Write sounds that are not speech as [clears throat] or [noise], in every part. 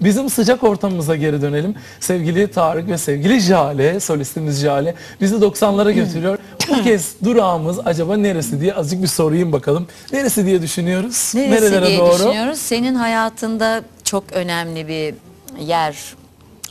Bizim sıcak ortamımıza geri dönelim. Sevgili Tarık ve sevgili Jale, solistimiz Jale bizi 90'lara götürüyor. Bu kez durağımız acaba neresi diye azıcık bir sorayım bakalım. Neresi diye düşünüyoruz? Neresi Nerelere diye doğru? düşünüyoruz. Senin hayatında çok önemli bir yer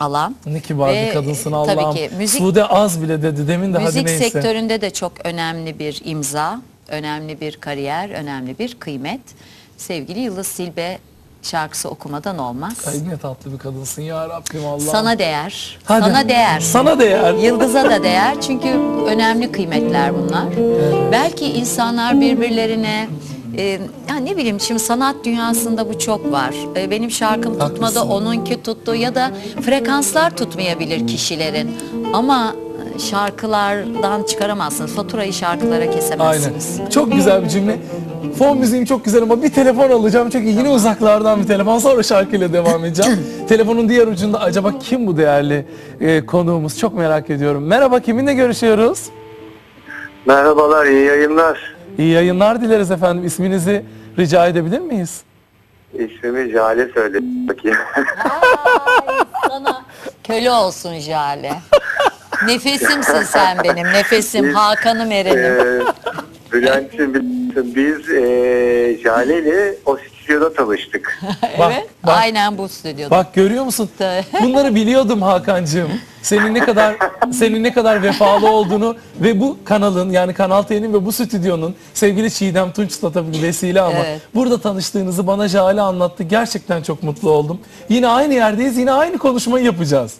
alan. Ne kibar Ve, bir kadınsın e, Allah'ım. Tabii ki müzik, Sude az bile dedi demin de hadi müzik neyse. sektöründe de çok önemli bir imza, önemli bir kariyer, önemli bir kıymet. Sevgili Yıldız Silbe şarkısı okumadan olmaz. Ay ne tatlı bir kadınsın ya Rabbim Allah'ım. Sana değer. Hadi. Sana değer. Sana değer. Yıldız'a da değer çünkü önemli kıymetler bunlar. Belki insanlar birbirlerine e, ya ne bileyim şimdi sanat dünyasında bu çok var. E, benim şarkım tutmadı, Haklısın. onunki tuttu ya da frekanslar tutmayabilir kişilerin. Ama şarkılardan çıkaramazsınız. Faturayı şarkılara Aynen. kesemezsiniz. Çok güzel bir cümle. Fon müziğim çok güzel ama bir telefon alacağım çünkü yine uzaklardan bir telefon sonra şarkıyla devam edeceğim. [laughs] Telefonun diğer ucunda acaba kim bu değerli e, konuğumuz çok merak ediyorum. Merhaba kiminle görüşüyoruz? Merhabalar, iyi yayınlar. İyi yayınlar dileriz efendim. İsminizi rica edebilir miyiz? İsmimi Jale söyle bakayım. Sana köle olsun Jale. Nefesimsin sen benim, nefesim. Hakan'ım Eren'im. Bülent'ciğim biliyorsun, biz ee, Jale ile o stüdyoda tanıştık. [laughs] Evet, bak. aynen bu stüdyoda. Bak görüyor musun? Bunları biliyordum Hakan'cığım. Senin ne kadar [laughs] senin ne kadar vefalı olduğunu ve bu kanalın yani Kanal T'nin ve bu stüdyonun sevgili Çiğdem Tunç'la tabii vesile ama Evet. burada tanıştığınızı bana Jale anlattı. Gerçekten çok mutlu oldum. Yine aynı yerdeyiz. Yine aynı konuşmayı yapacağız.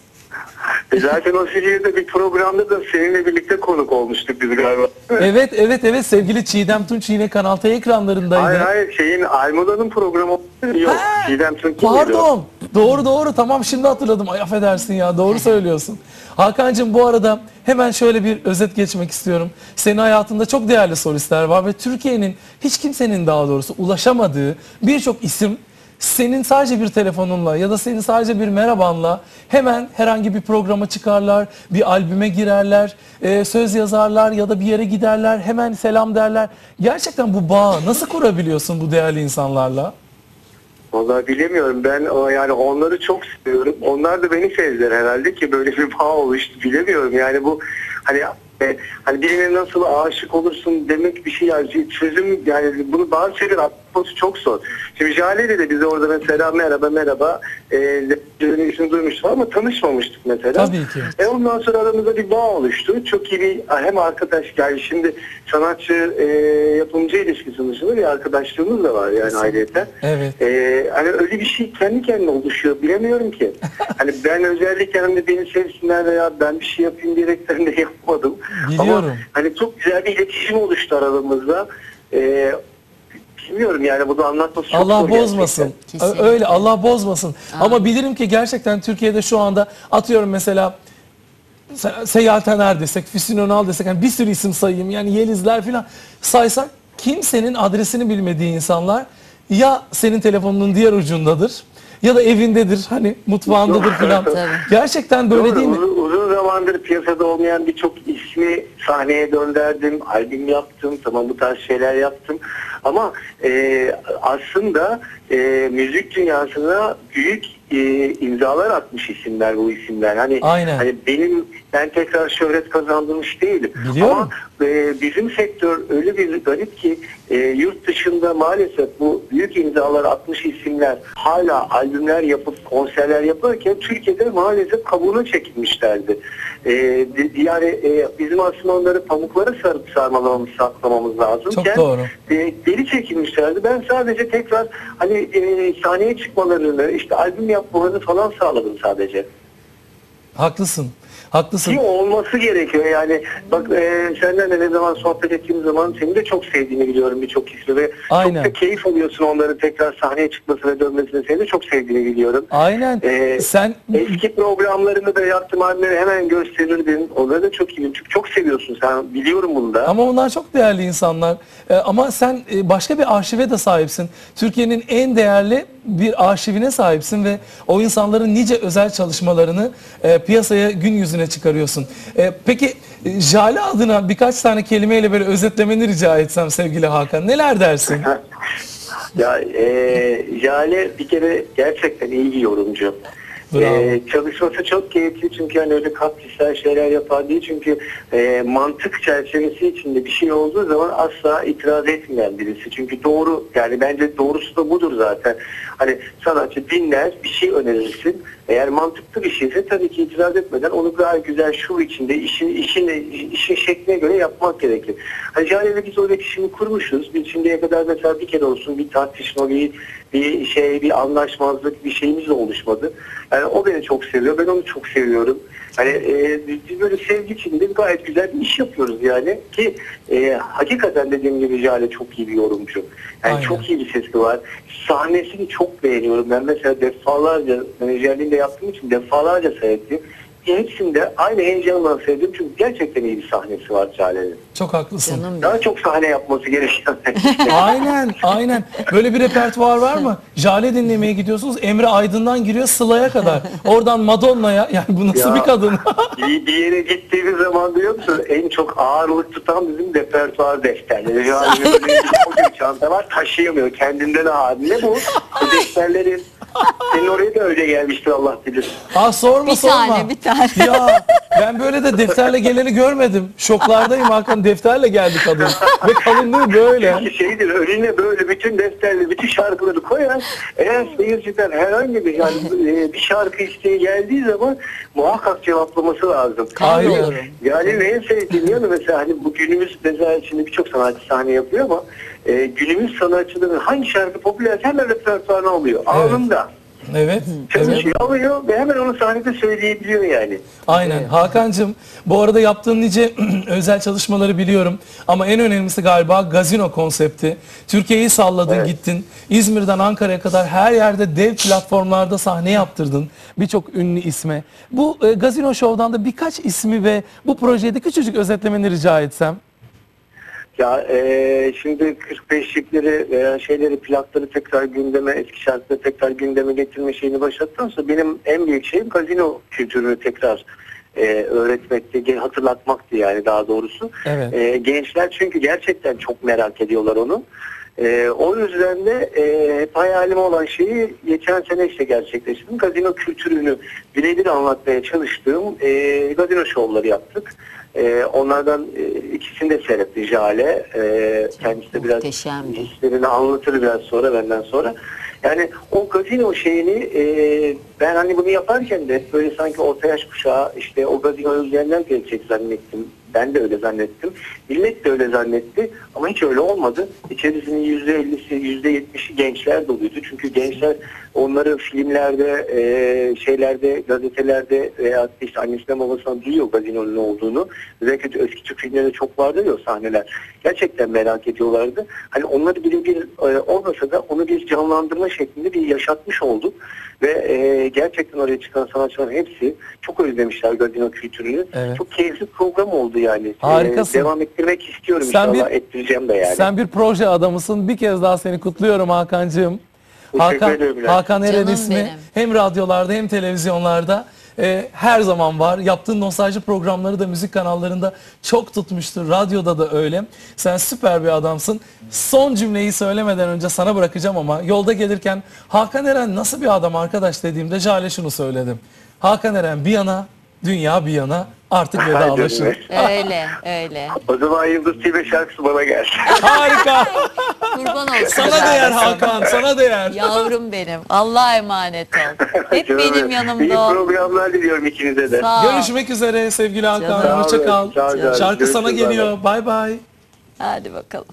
E, Zaten o stüdyoda bir programda da seninle birlikte konuk olmuştuk biz galiba. Evet evet evet sevgili Çiğdem Tunç yine Kanal T ekranlarındaydı. Hayır hayır şeyin Almuda'nın programı yok. Ha, Çiğdem Tunç? Pardon. Doğru doğru tamam şimdi hatırladım. Ay affedersin ya doğru söylüyorsun. Hakan'cığım bu arada hemen şöyle bir özet geçmek istiyorum. Senin hayatında çok değerli solistler var ve Türkiye'nin hiç kimsenin daha doğrusu ulaşamadığı birçok isim senin sadece bir telefonunla ya da senin sadece bir merhabanla hemen herhangi bir programa çıkarlar, bir albüme girerler, e, söz yazarlar ya da bir yere giderler, hemen selam derler. Gerçekten bu bağı nasıl kurabiliyorsun bu değerli insanlarla? Vallahi bilemiyorum ben o yani onları çok seviyorum. Onlar da beni sevdiler herhalde ki böyle bir bağ oluştu. Bilemiyorum yani bu hani e, hani birine nasıl aşık olursun demek bir şey yani çözüm yani bunu bazı şeyler atması çok zor. Şimdi Jale'de de bize orada mesela merhaba merhaba e, ismini duymuştuk ama tanışmamıştık mesela. Tabii ki. E ondan sonra aramızda bir bağ oluştu. Çok iyi bir hem arkadaş yani şimdi sanatçı e, yapımcı ilişkisi dışında bir arkadaşlığımız da var yani ailete. Evet. Ee, hani öyle bir şey kendi kendine oluşuyor. Bilemiyorum ki. [laughs] hani ben özellikle hani beni sevsinler veya ben bir şey yapayım diyerekten de [laughs] yapmadım. Biliyorum. Ama hani çok güzel bir iletişim oluştu aramızda. Ee, bilmiyorum yani bunu anlatması çok Allah zor bozmasın. gerçekten. Kesinlikle. Öyle Allah bozmasın. Ama bilirim ki gerçekten Türkiye'de şu anda atıyorum mesela Se- Seyahat Ener desek, Füsun Önal desek hani bir sürü isim sayayım yani Yelizler falan saysak kimsenin adresini bilmediği insanlar ya senin telefonunun diğer ucundadır ya da evindedir hani mutfağındadır falan. Tabii. Gerçekten böyle Doğru, değil mi? Uzun zamandır piyasada olmayan birçok ismi sahneye gönderdim, albüm yaptım, tamam bu tarz şeyler yaptım. Ama e, aslında e, müzik dünyasına büyük e, imzalar atmış isimler bu isimler. Hani, Aynen. hani benim ben tekrar şöhret kazandırmış değilim. Biliyorum. Ama e, bizim sektör öyle bir garip ki e, yurt dışında maalesef bu büyük imzalar atmış isimler hala albümler yapıp konserler yaparken Türkiye'de maalesef kabuğuna çekilmişlerdi. E, yani e, bizim aslında onları pamuklara sarıp sarmalamamız, saklamamız lazım. Çok doğru. E, deli çekilmişlerdi. Ben sadece tekrar hani e, sahneye çıkmalarını, işte albüm yapmalarını falan sağladım sadece. Haklısın. Haklısın. Ki olması gerekiyor yani. Bak e, senden de ne zaman sohbet ettiğim zaman seni de çok sevdiğini biliyorum birçok ismi ve Aynen. çok da keyif alıyorsun onların tekrar sahneye çıkması ve dönmesini seni de çok sevdiğini biliyorum. Aynen. Ee, Sen Eski programlarını da yaptım albümleri hemen gösterirdin. Onları da çok iyi. Çünkü çok seviyorsun sen. Biliyorum bunu da. Ama bunlar çok değerli insanlar. Ee, ama sen e, başka bir arşive de sahipsin. Türkiye'nin en değerli bir arşivine sahipsin ve o insanların nice özel çalışmalarını e, piyasaya gün yüzüne çıkarıyorsun. E, peki e, Jale adına birkaç tane kelimeyle böyle özetlemeni rica etsem sevgili Hakan. Neler dersin? [laughs] Ya e, Jale bir kere gerçekten iyi bir yorumcu. Bravo. E, çalışması çok keyifli çünkü hani öyle kaprisel şeyler yapar değil çünkü e, mantık çerçevesi içinde bir şey olduğu zaman asla itiraz etmeyen birisi. Çünkü doğru yani bence doğrusu da budur zaten. Hani sanatçı dinler bir şey önerirsin. Eğer mantıklı bir şeyse tabii ki itiraz etmeden onu gayet güzel şu içinde işin işin işin şekline göre yapmak gerekir. Hani Jale'yle biz o iletişimi kurmuşuz. Biz şimdiye kadar mesela bir kere olsun bir tartışma, bir bir şey, bir anlaşmazlık, bir şeyimiz de oluşmadı. Yani o beni çok seviyor, ben onu çok seviyorum. Hani e, biz böyle sevgi içinde gayet güzel bir iş yapıyoruz yani ki e, hakikaten dediğim gibi Jale çok iyi bir yorumcu. Yani Aynen. çok iyi bir sesi var. Sahnesini çok beğeniyorum. Ben mesela defalarca menajerliğinde yaptığım için defalarca seyrettim. Hepsinde aynı heyecanla sevdim çünkü gerçekten iyi bir sahnesi var Jale'nin. Çok haklısın. Canım. Daha çok sahne yapması gerekiyor. [laughs] Aynen, aynen. Böyle bir repertuar var mı? Jale dinlemeye gidiyorsunuz. Emre Aydın'dan giriyor Sıla'ya kadar. Oradan Madonna'ya. Yani bu nasıl Ya. bir kadın? [laughs] bir, bir yere gittiğimiz zaman biliyor musun en çok ağırlık tutan bizim repertuar defterleri. Yani [laughs] böyle bir çanta var taşıyamıyor kendinden ağır. Ne bu? Bu defterleri senin oraya da öyle gelmiştir Allah bilir. Ha sorma Bir sorma. tane, bir tane. Ya ben böyle de defterle geleni görmedim. Şoklardayım Hakan defterle geldi kadın. Ve kalınlığı böyle. Çünkü şeydir önüne böyle bütün defterleri, bütün şarkıları koyar. Eğer seyirciden herhangi bir yani e, bir şarkı isteği geldiği zaman muhakkak cevaplaması lazım. Aynen. Yani neye sevdiğim yanı mesela hani bu günümüz mesela şimdi birçok sanatçı sahne yapıyor ama e, günümüz sanatçıların hangi şarkı popüler hemen repertuarına alıyor. Evet. evet. Çalışıyor alıyor ve hemen onu sahnede söyleyebiliyor yani. Aynen. Hakan'cığım bu arada yaptığın nice [clears throat] özel çalışmaları biliyorum. Ama en önemlisi galiba gazino konsepti. Türkiye'yi salladın Evet. gittin. İzmir'den Ankara'ya kadar her yerde dev platformlarda sahne yaptırdın. Birçok ünlü isme. Bu e, gazino şovdan da birkaç ismi ve bu projede küçücük özetlemeni rica etsem. Ya e, şimdi 45'likleri veya şeyleri plakları tekrar gündeme eski şarkıları tekrar gündeme getirme şeyini başlattıktan sonra benim en büyük şeyim gazino kültürünü tekrar e, öğretmekti, hatırlatmaktı yani daha doğrusu. Evet. E, gençler çünkü gerçekten çok merak ediyorlar onu. E, o yüzden de e, hep hayalim olan şeyi geçen sene işte gerçekleştirdim. Gazino kültürünü birebir anlatmaya çalıştığım e, gazino şovları yaptık. E, onlardan e, ikisini de seyretti Jale. E, kendisi de biraz Muhteşemdi. hislerini anlatır biraz sonra benden sonra. Yani o gazino şeyini e, ben hani bunu yaparken de böyle sanki orta yaş kuşağı işte o gazino özleyenler gelecek zannettim. Ben de öyle zannettim. Millet de öyle zannetti ama hiç öyle olmadı. İçerisinin %50'si, %70'i gençler doluydu. Çünkü gençler onları filmlerde, e, şeylerde, gazetelerde veya işte annesinden babasından duyuyor gazinonun ne olduğunu. Özellikle eski Türk filmlerinde çok vardı ya sahneler. Gerçekten merak ediyorlardı. Hani onları bir bir e, olmasa da onu bir canlandırma şeklinde bir yaşatmış olduk. Ve e, gerçekten oraya çıkan sanatçıların hepsi çok özlemişler gazino kültürünü. Evet. Çok keyifli program oldu yani. Harikasın. E, devam ettirmek istiyorum Sen inşallah. bir- Ettireceğim de yani. Sen bir proje adamısın. Bir kez daha seni kutluyorum Hakan'cığım. Hakan. Hakan Eren ismi benim. hem radyolarda hem televizyonlarda e, her zaman var. Yaptığın nostalji programları da müzik kanallarında çok tutmuştur. Radyoda da öyle. Sen süper bir adamsın. Son cümleyi söylemeden önce sana bırakacağım ama yolda gelirken Hakan Eren nasıl bir adam arkadaş dediğimde Jale şunu söyledim. Hakan Eren bir yana, dünya bir yana artık vedalaşın. Öyle, [laughs] öyle. O zaman Yıldız Tilbe şarkısı bana gelsin. [laughs] Harika. Kurban olsun. Sana değer Hakan, sana değer. Yavrum benim. Allah'a emanet ol. [laughs] Hep Canım benim benim. İyi yanımda ol. programlar diliyorum ikinize de. Sağ ol. Görüşmek üzere sevgili Hakan. Canım. Hoşça kal. Sağ ol, sağ ol. Şarkı sana Görüşürüz, geliyor. Bay bay. Hadi bakalım.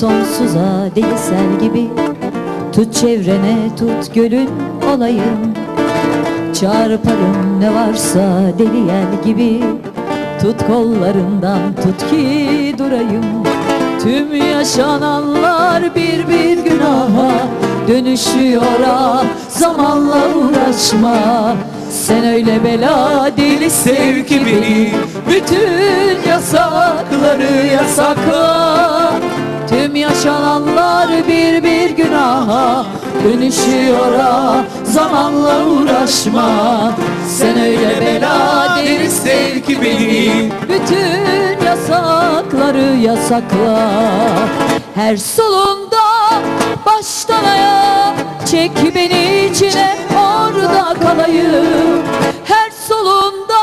Sonsuza deli gibi. Tut çevrene tut gölün olayım. Çarparım ne varsa deli yel gibi. Tut kollarından tut ki durayım. Tüm yaşananlar bir bir günaha. Dönüşüyor ah zamanla uğraşma. Sen öyle bela deli sev ki beni. Bütün yasakları yasakla Tüm yaşananlar bir bir günaha Dönüşüyor ha. Zamanla uğraşma Sen öyle bela deli sev ki beni. Bütün yasakları yasakla. Her solunda baştan ayağa Çek beni içine orada kalayım. Her solunda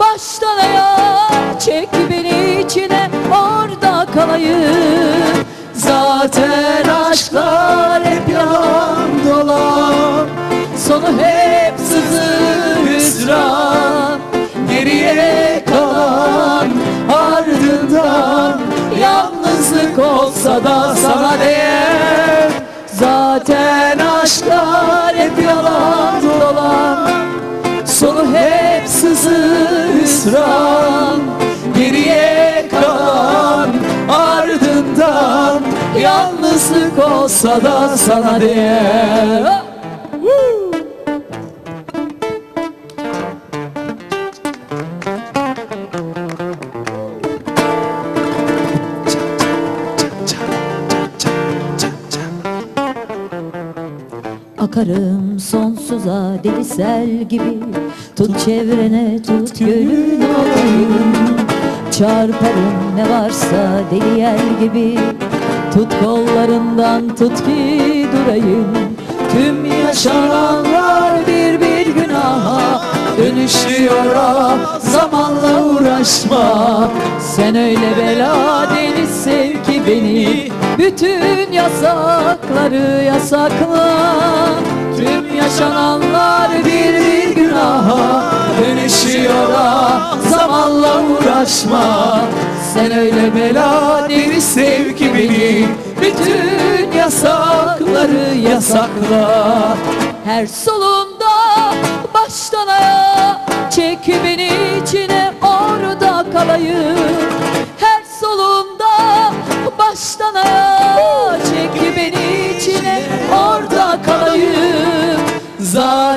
baştan ayağa Çek beni içine orada kalayım Sonu hep sızı hüsran. Geriye kalan ardından Yalnızlık olsa da sana değer. Zaten aşklar hep yalan dolan. Sonu hep sızı hüsran. Geriye kalan ardından Yalnızlık olsa da sana değer Akarım sonsuza deli sel gibi. Tut çevrene tut gönlün olayım. Çarparım ne varsa deli yel gibi. Tut kollarından tut ki durayım. Tüm yaşananlar bir bir günaha Dönüşüyor. Ha zamanla uğraşma. Sen öyle bela deli sev ki beni. Bütün yasakları yasakla Tüm yaşananlar bir bir günaha Dönüşüyor zamanla uğraşma. Sen öyle bela deli sev ki beni Bütün yasakları yasakla. Her solunda baştan ayağa Çek beni içine orada kalayım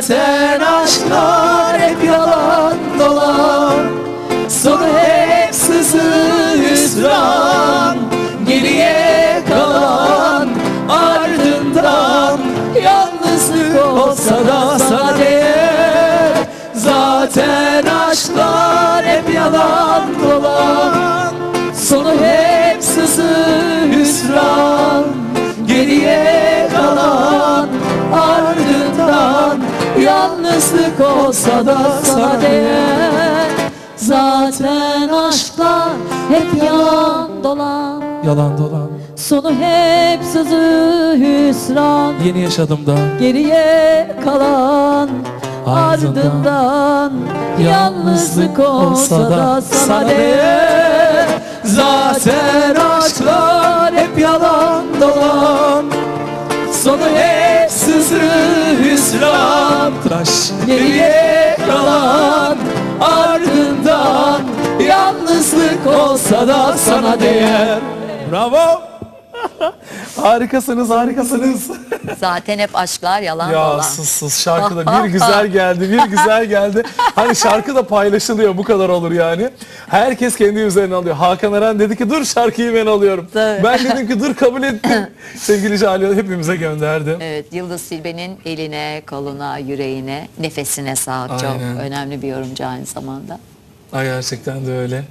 Zaten aşklar hep yalan dolan. Sonu hep sızı hüsran. Geriye kalan ardından Yalnızlık olsa da sana Zaten aşklar hep yalan dolan. Sonu hep sızı hüsran. Geriye kalan ardından Yalnızlık olsa da sana değer. Zaten aşklar hep yalan dolan. Yalan dolan. Sonu hep sızı hüsran. Yeni yaşadım da. Geriye kalan Ardından ardından Yalnızlık olsa da sana değer. Zaten aşklar hep yalan dolan Sonu hep sızı hüsran Tıraş. Geriye kalan ardından Yalnızlık olsa da sana değer Bravo. [laughs] harikasınız, harikasınız. [laughs] Zaten hep aşklar yalan ya dolan. sus sus şarkı da bir [laughs] güzel geldi, bir güzel geldi. Hani şarkı da paylaşılıyor, bu kadar olur yani. Herkes kendi üzerine alıyor. Hakan Eren dedi ki dur şarkıyı ben alıyorum. Tabii. Ben dedim ki dur kabul ettim. Sevgili Cali hepimize gönderdi. Evet Yıldız Silbe'nin eline, koluna, yüreğine, nefesine sağlık. Çok Aynen. önemli bir yorumcu aynı zamanda. Ay gerçekten de öyle.